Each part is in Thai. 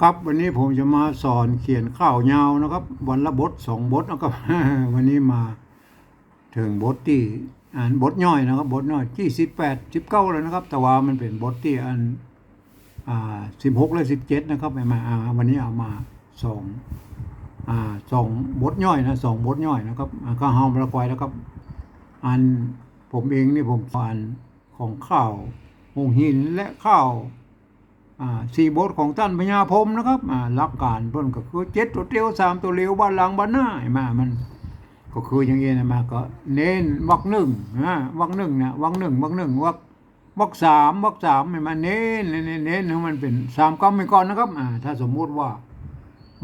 ครับวันนี้ผมจะมาสอนเขียนข้าวยาวนะครับ วันละบทสองบทนะครับ วันนี้มาถึงบทที่อ่านบทย่อยนะครับ บทย่อยที่สิบแปดสิบเก้าแล้วนะครับ แต่ว่ามันเป็นบทที่อันอ่าสิบหกและสิบเจ็ดนะครับเอามาอ่าวันนี้เอามาสองอ่าสองบทย่อยนะสองบทย่อยนะครับอ่าก็เฮาประกอยแล้วครับ อันผมเองนี่ผมอ่านของข้าวหงหินและข้าว สี่บทของท่านพญาพรมนะครับหลักการเพิ่นก็คือเจ็ดตัวเตียวสามตัวเร็วบ้านหลังบ้านหน้าไอ้มามัน ก็คืออย่างนี้นะมาก็เน้นวรรคหนึ่งนะวรรคหนึ่งนะวรรคหนึ่งวรรคหนึ่งวรรควรรคสามวรรคสามไอ้มาเน้นเน้นเน้นเน้นมันเป็นสามคำไปก่อนนะครับถ้าสมมุติว่า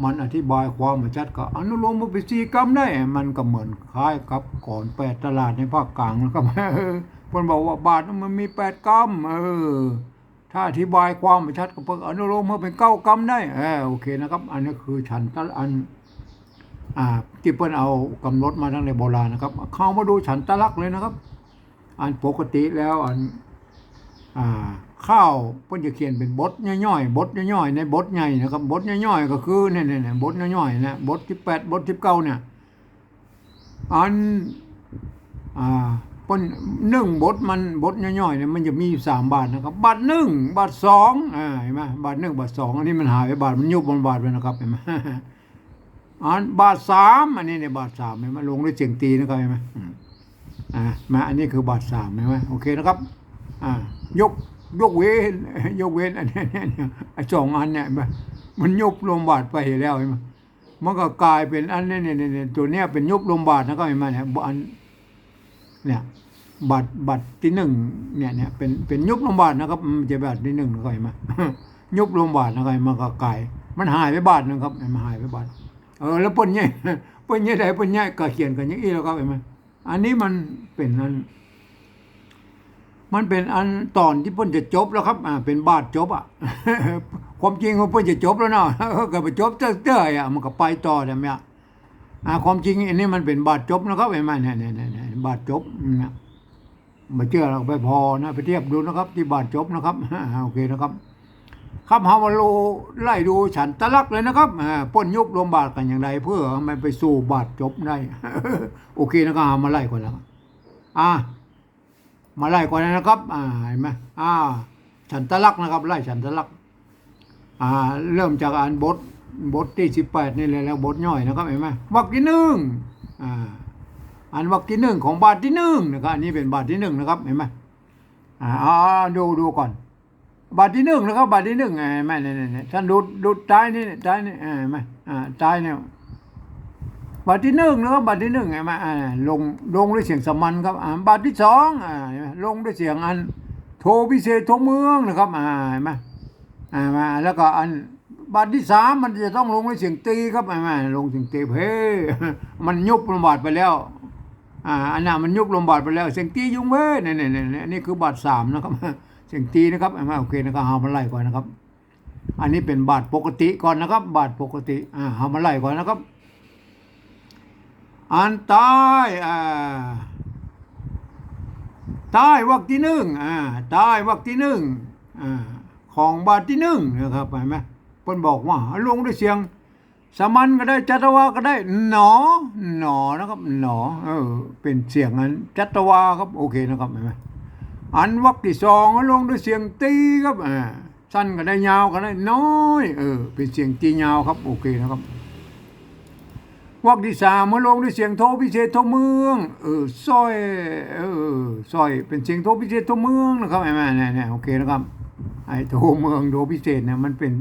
มันอธิบายความมาชัดก็อนุโลมมาเป็นสี่กรรมได้ มันก็เหมือนคล้ายกับก่อนแปดตลาดในภาคกลางนะครับเออเพิ่นบอกว่าบาทมันมีแปดกรรมเออ ถ้าอธิบายความไม่ชัดก็เพิ่งอนุโลมมาเป็นเก้ากรรมได้เออโอเคนะครับ อันนี้คือฉันตะอันอ่าที่เพิ่นเอากำหนดมาตั้งแต่โบราณนะครับ เข้ามาดูฉันตะลักเลยนะครับ อันปกติแล้วอันอ่าข้าวเพิ่นจะเขียนเป็นบทย่อยๆบทย่อยๆในบทใหญ่นะครับบทย่อยๆก็คือเนี่ยเนี่ยบทย่อยๆนะบทที่แปดบทที่เก้าเนี่ยอันอ่า พิ่นหนึ่งบทมันบทย่อยๆเนี่ยมันจะมีอยู่สามบาทนะครับ บาทหนึ่งบาทสองอ่าเห็นไหมบาทหนึ่งบาทสองอันนี้มันหายไปบาทมันยุบบนบาทไปนะครับเห็นไหมอันบาทสามอันนี้เนี่ยบาทสามเห็นไหมลงด้วยเสียงตีนะครับเห็นไหมอ่ามาอันนี้คือบาทสามเห็นไหมโอเคนะครับ อ่ายกยกเว้นยกเว้นอันนี้เนี่ยไอ้สองอันเนี่ยเห็นมันยุบลงบาทไปแล้วเห็นไหมมันก็กลายเป็นอันนี้เนี่ยเนี่ยเนี่ยตัวเนี้ยเป็นยุบลงบาทนะครับเห็นไหมเนี่ยอันเนี่ย บัตรบัตรที่หนึ่งเนี่ยเนี่ยเป็นเป็นยุบลงบาทนะครับมันจะบัตรที่หนึ่งนะครับเห็นไหมยุบลงบาทนะครับมันก็ไกลมันหายไปบาทนึงครับมันหายไปบาทเออแล้วปนเนี่ยปนเนี่ยใดปนเนี่ยก็เขียนกันอย่างนี้แล้วครับเห็นไหมอันนี้มันเป็นอัน มันเป็นอันตอนที่เพิ่นจะจบแล้วครับ อ่า เป็นบาทจบอะความจริงของเพิ่นจะจบแล้วเนาะก็ไปจบเต้อยอะมันก็ไปต่อแต่เนี่ยอ่าความจริงอันนี้มันเป็นบาทจบนะครับเห็นไหมเนี่ยเนี่ยเนี่ยเนี่ยบาทจบนะ มาเชื่อเราไปพอนะไปเทียบดูนะครับ ที่บาทจบนะครับโอเคนะครับครับฮาวาโลไล่ดูฉันตะลักเลยนะครับป้นยุบรวมบาทกันอย่างไร เพื่อมันไปสู่บาทจบได้โอเคนะครับามาไล่ก่อนแล้วอ่ามาไล่ก่อนนะครับ อ่าเห็นไหมอ่า ฉันตะลักนะครับไล่ฉันตะลัก อ่า เริ่มจากอ่านบทบทที่สิบแปดนี่เลยแล้วบทย่อยนะครับเห็นไหมวรรคที่หนึ่งอ่า อันวรรคที่หนึ่งของบาทที่หนึ่งนะครับอันนี้เป็นบาทที่หนึ่งนะครับเห็นไหมอ่าเอดูดูก่อน บาทที่หนึ่งนะครับบาทที่หนึ่งเห็นไหมเนี่ยเนี่ยเนี่ยท่านดูดูท้ายนี่ท้ายนี่เห็นไหมอ่าท้ายเนี่ยบาทที่หนึ่งนะครับบาทที่หนึ่งไงมาอ่าลงลงด้วยเสียงสมัญครับอ่าบาทที่สองอ่าลงด้วยเสียงอัน โทพิเศษโทเมืองนะครับอ่าเห็นไหมอ่ามาแล้วก็อันบาทที่สามมันจะต้องลงด้วยเสียงตีครับเห็นไหมลงเสียงตีเฮ้มันยุบลมบาทไปแล้ว อ่าอันนั้นมันยุบลมบาทไปแล้ว เสียงตียุงเว้ยเนี่ยเนี่ยเนี่ยนี่คือบาทสามนะครับ เสียงตีนะครับไหมโอเคนะครับเอามาไล่ก่อนนะครับ อันนี้เป็นบาทปกติก่อนนะครับ บาทปกติอ่าเอามาไล่ก่อนนะครับ อันใต้อ่าใต้วรรคที่หนึ่งอ่าใต้วรรคที่หนึ่งอ่าของบาทที่หนึ่งนะครับเห็นไหมเพิ่นบอกว่าลงด้วยเสียง สามัญก็ได้จัตวาก็ได้ หนอ หนอนะครับ หนอ เออ เป็นเสียงอันจัตวาครับ โอเคนะครับเห็นไหมอันวรรคที่สองลงด้วยเสียงตีครับอ่าสั้นก็ได้ยาวก็ได้น้อย เออ เป็นเสียงตียาวครับ โอเคนะครับวรรคที่สามมาลงด้วยเสียงโทพิเศษโทเมือง เออซอยเออซอยเป็นเสียงโทพิเศษโทเมืองนะครับเห็นไหมเนี่ยเนี่ยโอเคนะครับไอ้โทเมืองโทพิเศษเนี่ยมันเป็น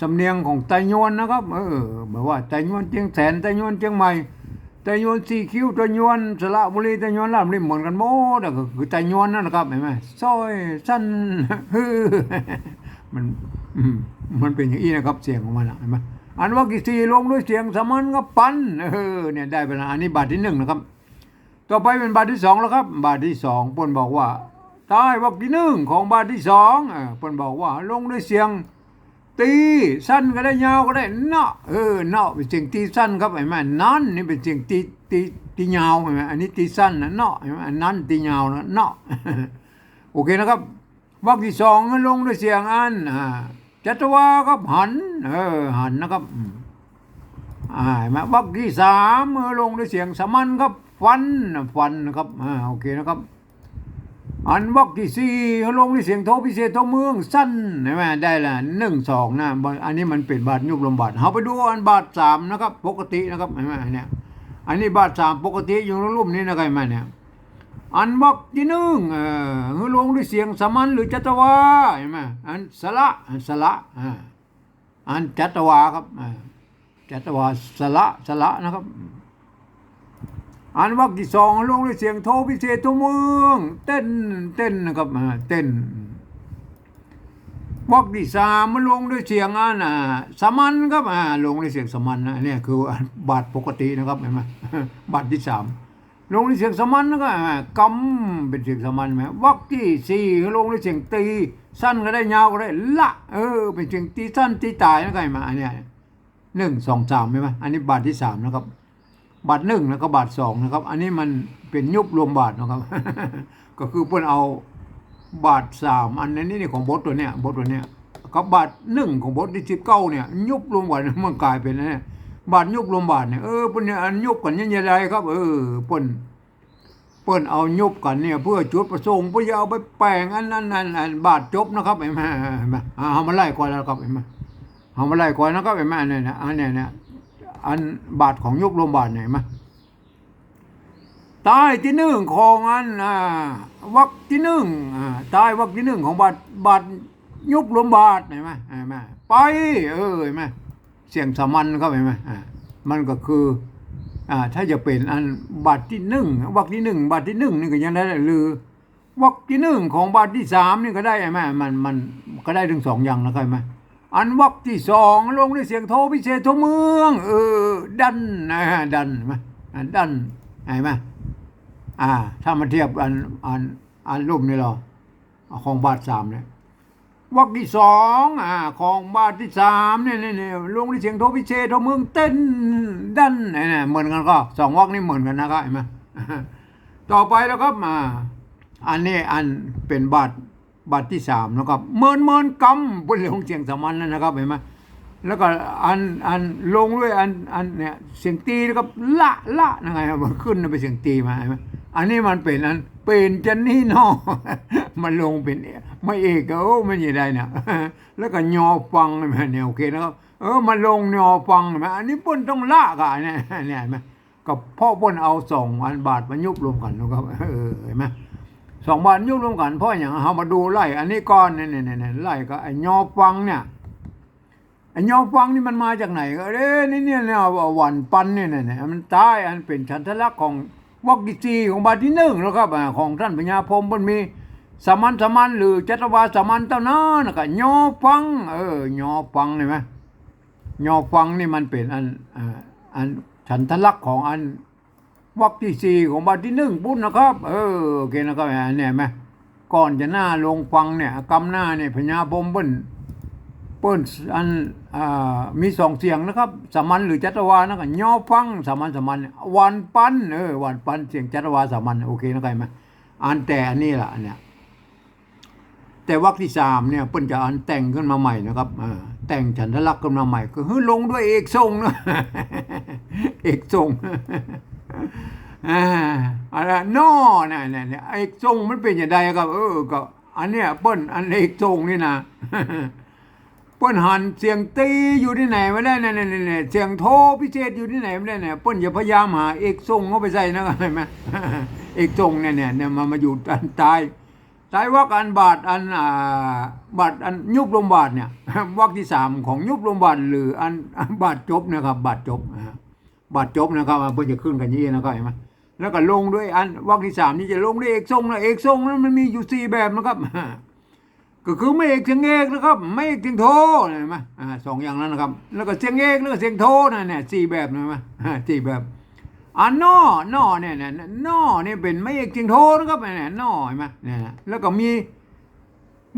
สำเนียงของไตยวนนะครับ เออแบบว่าไตยวนเจียงแสนไตยวนเจียงใหม่ไตยวนสีคิ้วไตยวนสระบุรีไตยวนลาดบุรีเหมือนกันหมดก็คือไตยวนนั่นนะครับเห็นไหมซอยสั้นฮือมันมันเป็นอย่างนี้นะครับเสียงของมันอะเห็นไหมอันว่ากี่สี่ลงด้วยเสียงสมัญก็ปันเออเนี่ยได้ไปแล้วอันนี้บาทที่หนึ่งนะครับ ต่อไปเป็นบาทที่สองแล้วครับ บาทที่สองปนบอกว่าใต้วรรคที่หนึ่งของบาทที่สองเออปนบอกว่าลงด้วยเสียง ตีสั้นก็ได้ยาวก็ได้เนาะเออเนาะเป็นเสียงตีสั้นครับเห็นไหมนั่นนี่เป็นเสียงตีตีตียาวเห็นไหมอันนี้ตีสั้นนะเนาะเห็นไหมอันนั้นตียาวนะเนาะโอเคนะครับวรรคที่สองลงด้วยเสียงอันอ่าจัตวาครับหันเออหันนะครับอ่าเห็นไหมวรรคที่สามเมื่อลงด้วยเสียงสมัญครับฟันฟันนะครับอ่าโอเคนะครับ อันวรรคที่สี่เขาลงด้วยเสียงโทพิเศษโทเมืองสั้นเห็นไหมได้ละหนึ่งสองนะอันนี้มันเป็นบาทยุบลมบาทเราไปดูอันบาทสามนะครับ ปกตินะครับเห็นไหมเนี่ยอันนี้บาทสามปกติอยู่ในรูปนี้นะครับเห็นไหมเนี่ยอันวรรคที่หนึ่งเออเขาลงด้วยเสียงสมัญหรือจัตวาเห็นไหมอันสละอันสละอ่าอันจัตวาครับจัตวาสละสละนะครับ อันวรรคที่สองลงด้วยเสียงโทพิเศษทุเมือง เต้นเต้นนะครับอ่าเต้นวรรคที่สามมันลงด้วยเสียงอันอ่าสมัญครับอ่าลงด้วยเสียงสมัญนะเนี่ยคือบาทปกตินะครับเห็นไหมบาทที่สามลงด้วยเสียงสมันะก็อ่ากำเป็นเสียงสมัญไหมวรรคที่สี่ลงด้วยเสียงตี สั้นก็ได้ยาวก็ได้ละเออเป็นเสียงตีสั้นตีตายนะก็เห็นไหมอันเนี้ยหนึ่งสองสามใช่ไหมอันนี้บาทที่สามนะครับ บาทหนึ่งแล้วก็บาทสองนะครับ อันนี้มันเป็นยุบรวมบาทนะครับ ก็คือเพื่อนเอาบาทสามอันนี้นี่ของบทตัวเนี้ยบทตัวเนี้ยกับบาทหนึ่งของบทที่สิบเก้าเนี่ย ยุบรวมบาทมันกลายเป็นนี่บาทยุบรวมบาทเนี่ยเออเพื่อนเนี่ยอันยุบกันยังไงครับ เออเพื่อนเพื่อนเอายุบกันเนี่ย เพื่อจุดประสงค์เพื่อจะเอาไปแปลงอันนั้นอันอันบาทจบนะครับเห็นไหมเห็นไหมาเอามาไล่ก่อนแล้วครับเห็นไหมเอามาไล่ก่อนนะครับเห็นไหมเนี่ยนะอันเนี้ยเนี่ย อันบาทของยุบรวมบาทเนี่ยเห็นไหมตายที่หนึ่งของอันวักที่หนึ่งอ่าตายวักที่หนึ่งของบาทบาทยุบรวมบาทเห็นไหมเห็นไหมไปเออเห็นไหมเสียงสามัญก็เห็นไหมามันก็คืออ่าถ้าจะเป็นอันบาทที่หนึ่งวักที่หนึ่งบาทที่หนึ่งนี่ก็ยังได้หรือวักที่หนึ่งของบาทที่สามนี่ก็ได้ไหมมันมันก็ได้ถึงสองอย่างนะครับไหม อันวักที่สองลงด้วยเสียงโทพิเศษโทเมือง เออ ดันนะดันมาดันเห็นไหมอ่า ถ้ามาเทียบอันอันอันรูปนี่เหรอของบาทสามเนี่ยวรรคที่สองอ่าของบาทที่สามเนี่ยเนี่ยเนี่ยลงในเสียงโทพิเชษโทเมืองเต้นดันเนี่ยเนี่ยเหมือนกันก็สองวรรคนี่เหมือนกันนะครับเห็นไหมต่อไปแล้วครับมา อันนี้อันเป็นบาท บาทที่สามนะครับเมินเมินกำบนลงเสียงสามัญแล้วนะครับเห็นไหมแล้วก็อันอันลงด้วยอันอันเนี่ยเสียงตีแล้วก็ละละนะครับมันขึ้นเป็นเสียงตีมาเห็นไหมอันนี้มันเป็นอันเป็นจันนี่นอมันลงเป็นไม่เอกโอ้มันยังไงนะแล้วก็ยอฟังเห็นไหมเนี่ยโอเคนะครับเออมันลงยอฟังเห็นไหมอันนี้ป้นต้องละกันเนี่ยเนี่ยเห็นไหมก็พ่อป้นเอาสองอันบาทมายุบรวมกันนะครับเออเห็นไหม สองบาทยุบรวมกันเพราะอย่างเรามาดูไล่อันนี้ก้อนเนี่ยเนี่ยเนี่ยไล่ก็ไอ้ยอฟังเนี่ยไอ้ยอฟังนี่มันมาจากไหนก็เอ้นี่เนี่ยเนี่ยวันปันเนี่ยเนี่ยเนี่ยมันตายอันเป็นชันทะลักษณ์ของวักกิจีของบาทที่หนึ่งแล้วครับของท่านพญาพรมมันมีสมัญสมัญหรือจัตวาสมัญเท่านั้นนะก็ยอฟัง เออยอฟังเห็นไหมยอฟังนี่มันเป็นอันอันฉันทะลักษณ์ของอัน วรรคที่สี่ของบาทที่หนึ่งปุ้นนะครับ เออโอเคนะครับอันเนี่ยไหมก่อนจะหน้าลงฟังเนี่ยกำหน้าเนี่ยพญาพมเปิ้นเปิ้นอันอ่ามีสองเสียงนะครับสามัญหรือจัตวานะกันย่อฟังสามัญสามัญวันปันเออวันปันเสียงจัตวาสามัญโอเคนะครับไหมอันแต่อันนี้แหละอันเนี่ยแต่วรรคที่สามเนี่ยเปิ้นจะอันแต่งขึ้นมาใหม่นะครับอแต่งฉันทลักษณ์ขึ้นมาใหม่ก็ลงด้วยเอกทรงนะเอกทรง อ่าอะไรนอเนี่ยเนี่ยเนี่ยเอกทรงมันเป็นอย่างไรครับ เออก็ อันเนี้ยเปิ้นอันเอกทรงนี่นะเปิ้นหันเสียงตีอยู่ที่ไหนไม่ได้เนี่ยเนี่ยเนี่ยเสียงโทพิเศษอยู่ที่ไหนไม่ได้เนี่ยเปิ้นอย่าพยายามหาเอกทรงเข้าไปใส่นะเห็นไหมเอกทรงเนี่ยเนี่ยเนี่ยมามาอยู่อันตายตายวักอันบาทอันอ่าบาทอันยุบลมบาทเนี่ยวักที่สามของยุบลมบาทหรืออันอันบาทจบนะครับบาทจบนะฮะ บาทจบนะครับเพื่อจะขึ้นกันยี่นะครับเห็นไหมแล้วก็ลงด้วยอันวักที่สามนี่จะลงด้วยเอกทรงนะเอกทรงนั้นมันมีอยู่สี่แบบนะครับ ก็คือไม่เอกเสียงเอกนะครับ ไม่เอกเสียงโทเห็นไหมอ่าสองอย่างนั้นนะครับ แล้วก็เสียงเอกแล้วก็เสียงโทนะเนี่ยสี่แบบนะเห็นไหมสี่แบบอันนอนอเนี่ยเนี่ยนอเนี่ยเป็นไม่เอกเสียงโทนะครับเนี่ยนอเห็นไหมเนี่ยแล้วก็มี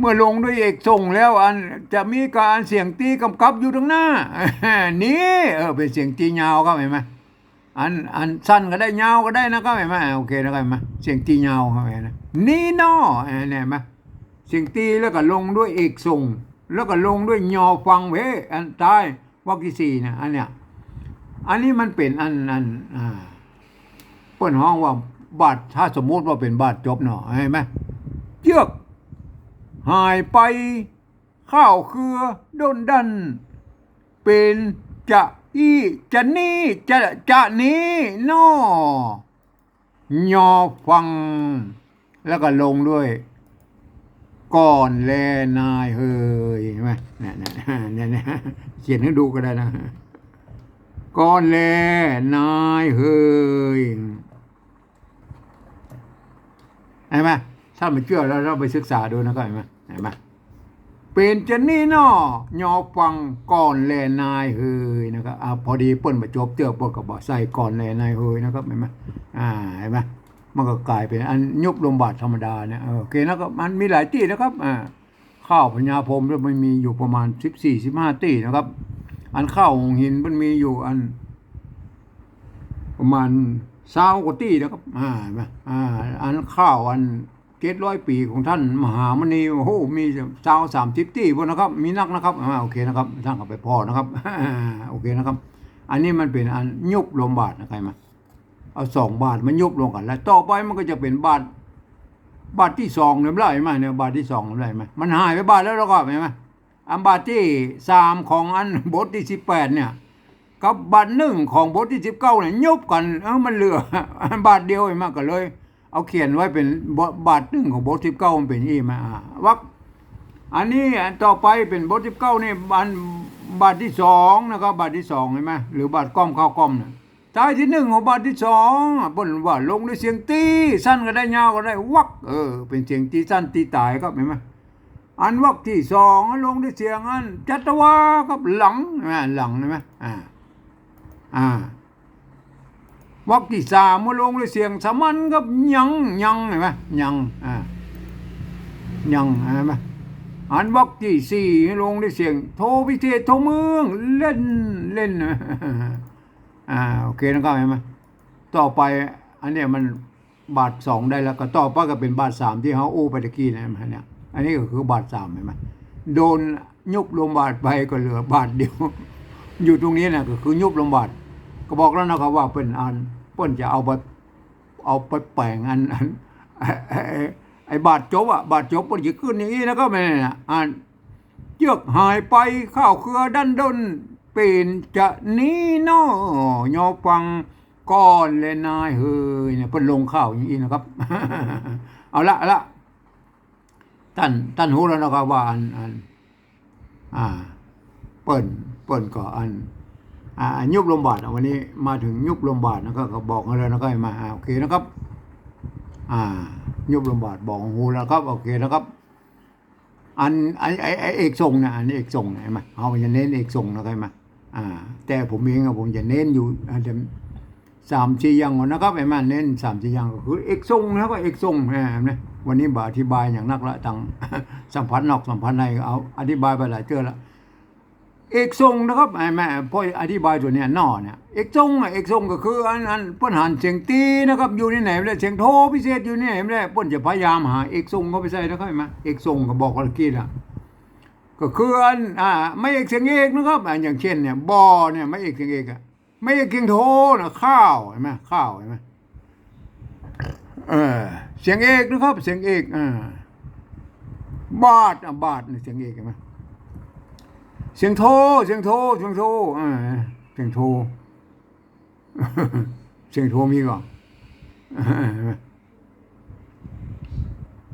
เมื่อลงด้วยเอกส่งแล้วอันจะมีการเสียงตีกำกับอยู่ตรงหน้า นี่เออเป็นเสียงตียาวครับเห็นไหมอันอันสั้นก็ได้ยาวก็ได้นะครับเห็นไหมโอเคนะครับเห็นไหมเสียงตียาวครับเห็นไหมนี่นอเห็นไหมเสียงตีแล้วก็ลงด้วยเอกส่ง แล้วก็ลงด้วยยอฟังเวอันท้ายวรรคที่สี่เนี่ยอันเนี้ยอันนี้มันเป็นอันอันอ่าเปิ้นห้องว่าบาทถ้าสมมุติว่าเป็นบาทจบเนาะเห็นไหมเจือก หายไป ข้าวเครือดนดัน เป็นจะอีจะนี่จะจะนี้นอยอฟัง แล้วก็ลงด้วย ก่อนแลนายเฮยเห็นไหมเนี่ยเนี่ยเนี่ยเขียนให้ดูก็ได้นะก่อนแลนายเฮยเห็นไหม ถ้าไม่เชื่อแล้วเราไปศึกษาดูนะก็เห็นไหมเห็นไหมเป็นจะนี่นอยอฟังก่อนแลนายเฮยนะครับอ่าพอดีเปิ้นมาจบเตือปิ้นก็บอกใส่ก่อนแลนายเฮยนะครับเห็นไหมอ่าเห็นไหมมันก็กลายเป็นอันยุบลมบาทธรรมดาเนี่ยโอเคแล้วก็มันมีหลายที่นะครับอ่าข้าวพญาพรมมันมีอยู่ประมาณสิบสี่สิบห้าที่นะครับ อันข้าวหงหินมันมีอยู่อัน ประมาณเศร้ากว่าที่นะครับอ่าเห็นไหมอ่าอันข้าวอัน เจ็ดร้อยปีของท่านมหามณีโอ้โหมีเศร้าสามสิบที่พวกนะครับ มีนักนะครับอ่าโอเคนะครับท่านก็ไปพอนะครับโอเคนะครับ อันนี้มันเป็นอันยุบลมบาทนะใครมาเอาสองบาทมันยุบลงกัน แล้ว ต่อไปมันก็จะเป็นบาทบาทที่สองเนี่ยไม่ได้ไหมเนี่ยบาทที่สองเนี่ยได้ไหมมันหายไปบาทแล้วแล้วก็เห็นไหมอันบาทที่สามของอันบทที่สิบแปดเนี่ยกับบาทหนึ่งของบทที่สิบเก้าเนี่ยยุบกันเออมันเหลืออันบาทเดียวเห็นไหมก็เลย เอาเขียนไว้เป็นบทบาทหนึ่งของบทสิบเก้ามันเป็นอีมาอ่าวักอันนี้อันต่อไปเป็นบทสิบเก้านี่บาทบาทที่สองนะครับบาทที่สองเห็นไหมหรือบาทก้อมข้าวก้อมเนี่ยท้ายที่หนึ่งของบาทที่สองบนว่าลงด้วยเสียงตีสั้นก็ได้ยาวก็ได้วักเออ เป็นเสียงตีสั้นตีตายครับเห็นไหมอันวักที่สองลงด้วยเสียงอันจัตวาครับหลังนไหมหลังเห็นไหมอ่าอ่า วักที่สามมาลงด้วยเสียงสามัญครับยังยังเห็นไหมยังอ่ายังเห็นไหมอันวักที่สี่ลงด้วยเสียง โทพิเศษโทเมืองเล่นเล่นอ่าโอเคนะครับเห็นไหมต่อไปอันเนี้ยมันบาทสองได้แล้วก็ต่อไปก็เป็นบาทสามที่เขาอู้ไปตะกี้นะเห็นไหมเนี่ยอันนี้ก็คือบาทสามเห็นไหมโดนยุบลงบาทไปก็เหลือบาทเดียว อยู่ตรงนี้นะก็คือยุบลงบาทก็บอกแล้วนะครับว่าเป็นอัน ปิ้นจะเอาไปเอาไปแปลงอันอันไอ้ไอ้ไอ้บาทจบอะบาทจบมันจะขึ้นอย่างนี้นะครับไม่นะอันเยือกหายไปข้าวเครือดันดนเป็นจะนี้นอยอฟังก้อนเลยนายเฮยเนี่ยเพิ่นลงข้าวอย่างนี้นะครับ เอาละเอาละท่านท่านรู้แล้วนะครับว่าอันอันอ่า เปิ้นเปิ้นก็อันอ่าอัน ยุบลมบาทอะวันนี้มาถึงยุบลมบาทนะครับก็บอกกันเลยนะครับมาโอเคนะครับ อ่า ยุบลมบาทบอกหูแล้วครับโอเคนะครับ อันไอไอไอเอกทรงนะอันนี้เอกทรงนะเห็นไหมเอาจะเน้นเอกทรงนะครับเห็นไหมอ่า แต่ผมเองอะผมจะเน้นอยู่อาจจะสามสี่อยังก่อนนะครับเห็นไหมเน้นสามสี่อยังก็คือเอกทรงนะก็เอกทรงนไหมวันนี้บาอธิบายอย่างนักละตังสัมพันธ์นอกสัมพันธ์ในเอาอธิบายไปหลายเจอละ เอกทรงนะครับไอ้แม่พ่ออธิบายตัวเนี้ยนอเนี่ยเอกทรงอะเอกทรงก็คืออันอันเปิ้นหันเสียงตีนะครับอยู่ที่ไหนไม่ได้เสียงโทพิเศษอยู่ในี่ไม่ได้เปิ้นจะพยายามหาเอกทรงเขาไปใส่นะครับเห็นไหมเอกทรงก็บอกกันกี้ละก็คืออันอ่าไม่เอกเสียงเอกนะครับอ่าอย่างเช่นเนี่ยบอเนี่ยไม่เอกเสียงเอกอะไม่เอกเสียงโทนะข้าวเห็นไหมข้าวเห็นไหมเออเสียงเอกนะครับเสียงเอกอ่าบาทอะบาทเนี่ยเสียงเอกเห็นไหม เสียงโทเสียงโทเสียงโทอ่าเสียงโทเสียงโทมีก่อน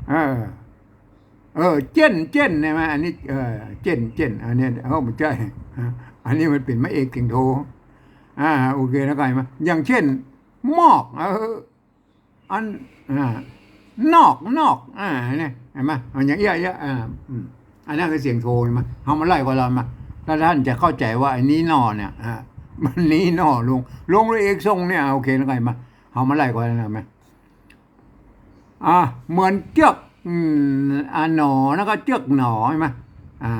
เออเออเจนเจนใช่ไหมอันนี้เออเจนเจนอันนี้เขาไม่ใช่อันนี้มันเป็นไม้เอกเก่งโทอ่าโอเคนะไก่มาอย่างเช่น มอกเอออันอ่านอกนอกอ่าเนี่ยเห็นไหมมันอย่างเงี้ยเงี้ยอ่า อันนั้นคือเสียงโทใช่ไหมเขามาไล่กว่าเรามาถ้าท่านจะเข้าใจว่าอันนี้นอเนี่ยอ่ามันนี้นอลงลงเลยเอกทรงเนี่ยโอเคนะไก่มาเขามาไล่กว่าเราไหมอ่าเหมือนเจือกอืมอ่าหนอแล้วก็เจือกหนอใช่ไหมอ่า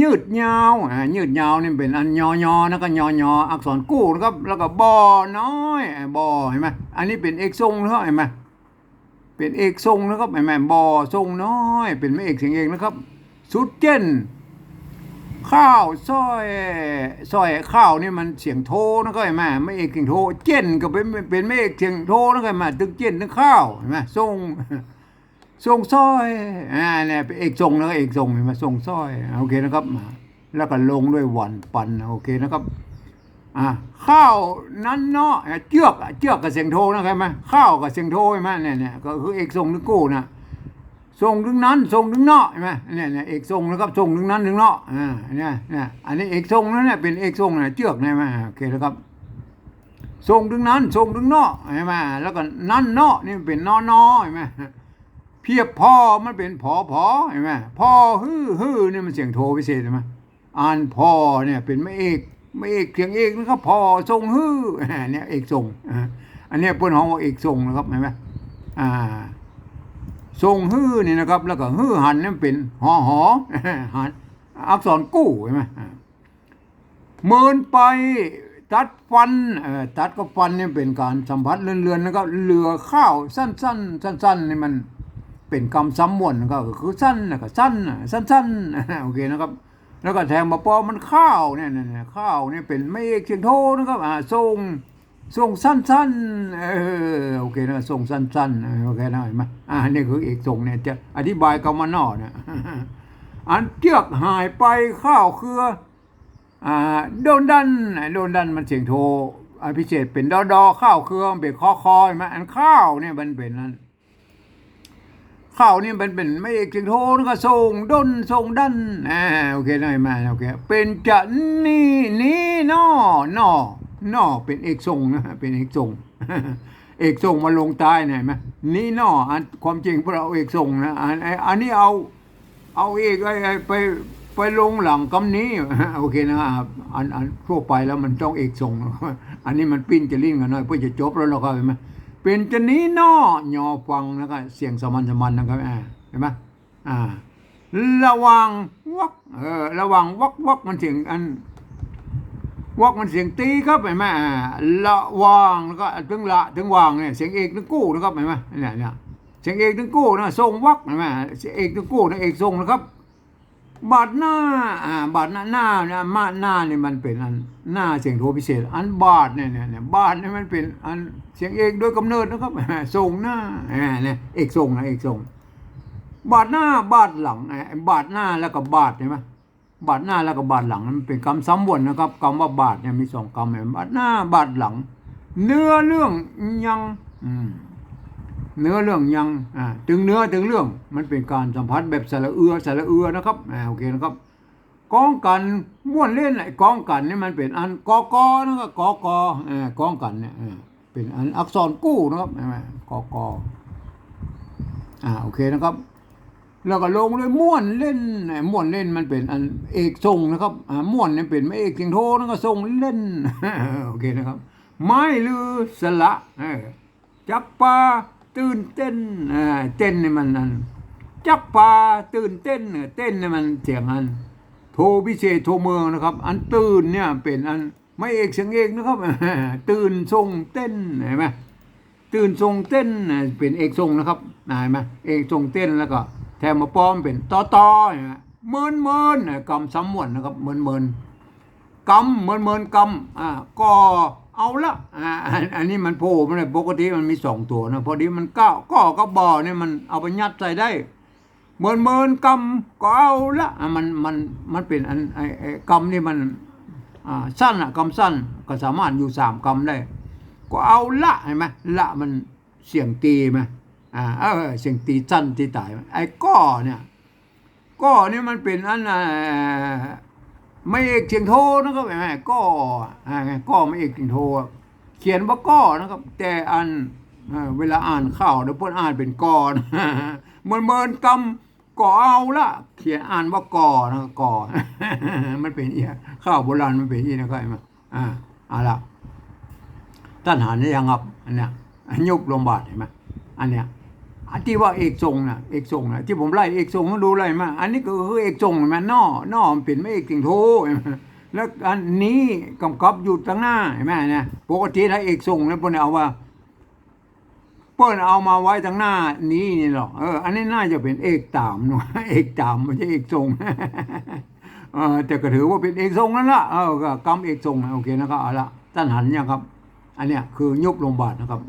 ยืดยาวอ่ายืดยาวนี่เป็นอันยอยอแล้วก็ยอยออักษรกู้นะครับแล้วก็บอน้อยบอเห็นไหมอันนี้เป็นเอกทรงนะครับเห็นไหมเป็นเอกทรงนะครับเห็นไหมบอทรงน้อย เป็นไม่เอกเสียงเอกนะครับ สุดเจนข้าวซอยซอยข้าวนี่มันเสียงโทนะก็เห็นไหมไม่เอกเสียงโท เจนก็เป็นเป็นไม่เอกเสียงโทนะก็เห็นไหมตึงเจนตึงข้าวเห็นไหมทรงทรงซอยอ่าเนี่ยเป็นเอกทรงแล้วก็เอกทรงเห็นไหมทรงซอยโอเคนะครับ แล้วก็ลงด้วยหวันปันโอเคนะครับอ่าข้าวนั้นเนาะเจือกเจือกกับเสียงโทนะใช่ไหมข้าวกับเสียงโทใช่ไหมเนี่ยเนี่ยก็คือเอกทรงนึกกู้นะ ทรงถึงนั้นทรงถึงเนาะใช่ไหมเนี่ยเนี่ยเอกทรงนะครับทรงถึงนั้นถึงเนาะอ่าเนี่ยเนี่ยอันนี้เอกทรงนั่นเนี่ยเป็นเอกทรงนะเจือกใช่ไหมโอเคนะครับทรงถึงนั้นทรงถึงเนาะใช่ไหมแล้วก็นั้นเนาะนี่เป็นนอนอใช่ไหมเพียบพ่อมันเป็นพอพอใช่ไหมพ่อฮือฮือนี่มันเสียงโทพิเศษใช่ไหมอ่านพ่อเนี่ยเป็นไม่เอกไม่เอกเสียงเอกนะครับพอทรงฮื้อเนี่ยเอกทรงอ่าอันนี้เปิ้นห้องว่าเอกทรงนะครับเห็นไหมอ่า ทรงฮื้อนี่นะครับ แล้วก็ฮื้อหันนี่เป็นหอหอหันอักษรกู้เห็นไหมเมินไปตัดฟันตัดกับฟันนี่เป็นการสัมผัสเลื่อนๆนะครับเหลือข้าวสั้น ๆ สั้นๆนี่มันเป็นคำซ้ำมวนก็คือสั้นนะก็สั้นสั้นๆโอเคนะครับ แล้วก็แทงมาปอมันข้าวเนี่ยข้าวเนี่ยเป็นไม่เอกเชียงโทนะครับอ่าทรง ทรงสั้นๆ เออโอเคนะทรงสั้นๆ โอเคนะเห็นไหมอ่านี่คือเอกทรงเนี่ยจะอธิบายกรรมานอเนี่ยอันเจือกหายไปข้าวเครืออ่าโดนดันโดนดันมันเสียงโทอันพิเศษเป็นดอดอข้าวเครือเป็นคอคอยไหมอันข้าวเนี่ยมันเป็นนั้นข้าวนี่มันเป็นไม่เอกเสียงโทนก็ส่งด้นส่งดันอ่าโอเคนะได้มาโอเคเป็นจะนี่นี่นอนอ นอเป็นเอกทรงนะเป็นเอกทรงเอกทรงมาลงใต้เนี่ยเห็นไหมนี่นออันความจริงพวกเราเอกทรงนะอันอันนี้เอาเอาเอกไอ้ไปไปลงหลังคำนี้โอเคนะครับอันอันทั่วไปแล้วมันต้องเอกทรงอันนี้มันปิ้นจะลิ้นกันหน่อยเพื่อจะจบแล้วเราก็เห็นไหมเป็นจะนี้นอยอฟังนะครับเสียงสมันสมันนะครับอ่าเห็นไหมอ่าระวังวักเออระวังวักวักมันเสียงอัน วักมันเสียงตีครับเห็นไหมอ่าระวังแล้วก็ถึงละถึงวางเนี่ยเสียงเอกถึงกู้นะครับเห็นไหมเนี่ยเนี่ยเสียงเอกถึงกู้นะทรงวักเห็นไหมเสียงเอกถึงกู้นะเอกทรงนะครับ บาดหน้าอ่าบาดหน้าหน้าเนี่ยมาหน้านี่มันเป็นอันหน้าเสียงโทพิเศษ อันบาดเนี่ยเนี่ยเนี่ยบาดเนี่ยมันเป็นอันเสียงเอกโดยกำเนิดนะครับส่งหน้าอ่าเนี่ยเอกส่งนะเอกส่งบาดหน้าบาดหลังไอ้บาดหน้าแล้วก็บาดเห็นไหม บาดหน้าแล้วก็บาดหลังมันเป็นคำซ้ำวนนะครับคำว่าบาดเนี่ยมีสองคำเห็นไหมบาดหน้าบาดหลัง เนื้อเรื่องยังอืเนื้อเรื่องยังอ่าถึงเนื้อถึงเรื่อง มันเป็นการสัมผัสแบบสระเอือสระเอือนะครับอ่าโอเคนะครับกองกันม้วนเล่นไอ้กองกันนี่มันเป็นอันกอกอนะครับกอกออ่ากองกันเนี่ยอ่าเป็นอันอักษรกู้นะครับใช่ไหมกอกออ่าโอเคนะครับ แล้วก็ลงเลยม้วนเล่นม้วนเล่นมันเป็นอันเอกทรงนะครับอ่าม้วนเนี่ยเป็นไม่เอกเสียงโทนะก็ทรงเล่นโอเคนะครับ ไม้ลือสละจับปลาตื่นเต้นเต้นนี่มันอันจับปลาตื่นเต้นเต้นนี่มันเสียงอัน โทพิเศษโทเมืองนะครับ อันตื่นเนี่ยเป็นอันไม่เอกเสียงเอกนะครับตื่นทรงเต้นเห็นไหมตื่นทรงเต้นเป็นเอกทรงนะครับนายไหมเอกทรงเต้นแล้วก็ แถมมาป้อมเป็นต่อต่อเห็นไหมเมินเมินน่ะกำซ้ำมวนนะครับเมินเมินกำเหมือนเหมือนกำอ่าก็เอาละอ่าอันนี้มันโผล่มันเลยปกติมันมีสองตัวนะพอดีมันก้าวก็กับบอเนี่ยมันเอาไปยัดใส่ได้เหมือนเหมือนกำก็เอาละมันมันมันเป็นอันไอ้ไอ้กำนี่มันอ่าสั้นอะกำสั้นก็สามารถอยู่สามกำได้ ก็เอาละเห็นไหมละมันเสียงตีไหม อ่าเออเสียงตีสั้นตีตายไอ้ก้อเนี่ยก้อนี่มันเป็นอันไม่เอกเสียงโทนะครับแหมก็อ่าก็ไม่เอกเสียงโทเขียนว่าก็นะครับ แต่อันเวลาอ่านข่าวเดี๋ยวพิ่นอ่านเป็นกอนเหมือนเหมือนกำก่อเอาละเขียนอ่านว่าก่อนะก่อมันเป็นอีข้าวโบราณมันเป็นอีนะครับเห็มอ่าเอาละท่านหานได้ยังครับอันเนี้ยยุบลงบาทเห็นไหมอันเนี้ย อันที่ว่าเอกทรงนะเอกทรงนะที่ผมไล่เอกทรงก็ดูไล่มา อันนี้ก็คือเอกทรงเห็นไหมนอนอมันเป็นไม่เอกติงโทแล้วอันนี้กำกับอยู่ตั้งหน้าเห็นไหมนี่ยปกติถ้าเอกทรงแล้วพวกนี้เอาว่าปปิ้นเอามาไว้ทางหน้านี้นี่หรอกเอออันนี้น่าจะเป็นเอกตามเนาะเอกตามไม่ใช่เอกทรงเออแต่ก็ถือว่าเป็นเอกทรงนั่นละเออก็กรรมเอกทรงโอเคนะครับเอาละท่านหันยังครับ อันเนี้ยคือยุบลงบาทนะครับ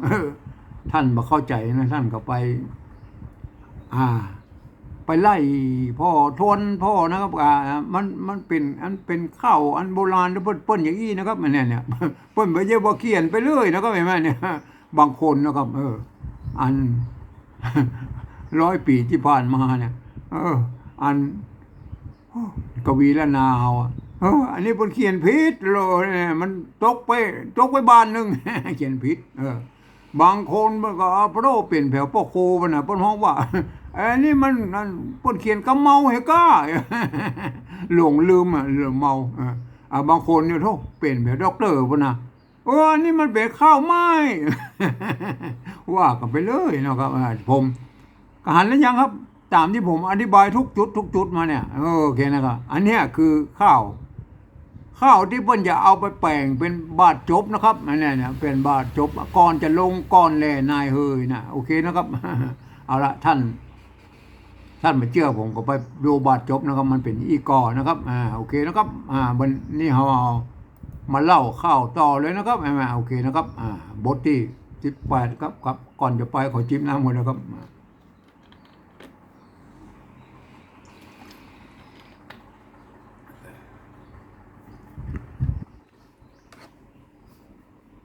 ท่านมาเข้าใจนะท่านก็ไป อ่า ไปไล่พ่อทวนพ่อนะครับอ่ามันมันเป็นอันเป็นข้าวอันโบราณแล้วเปิ้นเปิ้นอย่างนี้นะครับมันเนี่ยเนี่ยเปิ้นไปเยอะว่าเขียนไปเรื่อยนะครับเห็นไหมเนี่ยบางคนนะครับ เออ อันร้อยปีที่ผ่านมาเนี่ยเออ อันกวีละนาวเอออันนี้เพิ่นเขียนผิดเลยเนี่ยมันตกไปตกไปบ้านหนึ่งเขียนผิดเออ บางคนมันก็เอาพระโรเปลี่ยนแผวพ่อโคมันนะเพิ่นฮ้องว่าอันนี้มันนั่นเพิ่นเขียนกำเมาเฮก้าหลงลืมอะเรื่อเมาอ่าบางคนเนี่ยโทษเปลี่ยนแผวด็อกเตอร์พุ่นนะเออนนี้มันเป็นข้าวไม้ว่ากันไปเลยเนาะครับผมกหันแล้วยังครับ ตามที่ผมอธิบายทุกจุด ทุกจุดมาเนี่ยโอเคนะครับอันนี้คือข้าว ข้าวที่เพิ่นจะเอาไปแปลงเป็นบาทจบนะครับอันเนี้ยเนี่ยเป็นบาทจบก่อนจะลงก่อนแลนายเฮยนะโอเคนะครับ เอาละท่าน ท่านมาเชื่อผมก็ไปดูบาทจบนะครับ มันเป็นอีกอนะครับอ่าโอเคนะครับอ่าบันนี่เราเอามาเล่าข้าวต่อเลยนะครับอ่าโอเคนะครับอ่าบทที่สิบแปดครับครับก่อนจะไปขอจิ้มน้ำก่อนนะครับ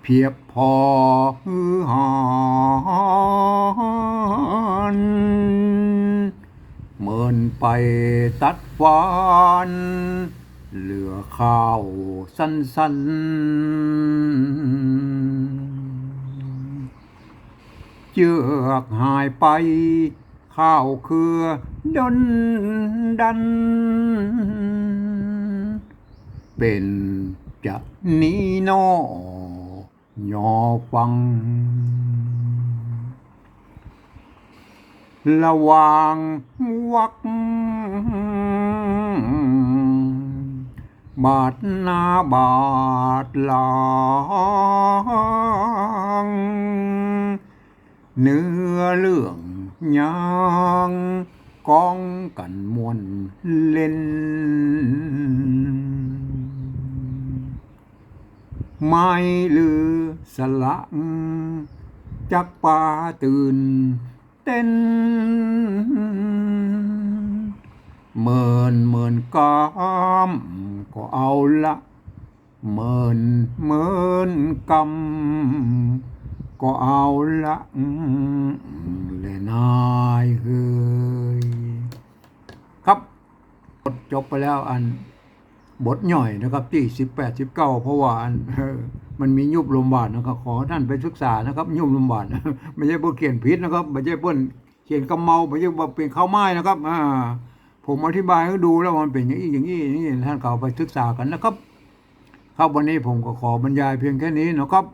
เพียบพอฮือหอนเมือนไปตัดฟานเหลือข้าวสั้นๆ เจือกหายไป ข้าวเครือดนดัน เป็นจะนี้นอ ยอฟังระหว่างวักบาทห น้าบาทหลังเนื้อเรื่องยังกองกันมวนเล่นไม่ลือสลังจักป่าตื่น เต้นเมินเมินกามก็เอาละเมินเมินกำก็เอาละเลยนายเฮยครับจบไปแล้วอัน บทย่อยนะครับที่สิบแปดสิบเก้าเพราะว่ามันมียุบลมบาทนะครับ ขอท่านไปศึกษานะครับ ยุบลมบาทไม่ใช่เพื่อเขียนพิษนะครับไม่ใช่เพื่อนเขียนกำเมาไม่ใช่ว่าเป็นข้าวไม้นะครับอ่าผมอธิบายให้ดูแล้วมันเป็นอย่างนี้อย่างนี้อย่างนี้ท่านเขาไปศึกษากันนะครับ ครับวันนี้ผมก็ขอบรรยายเพียงแค่นี้นะครับ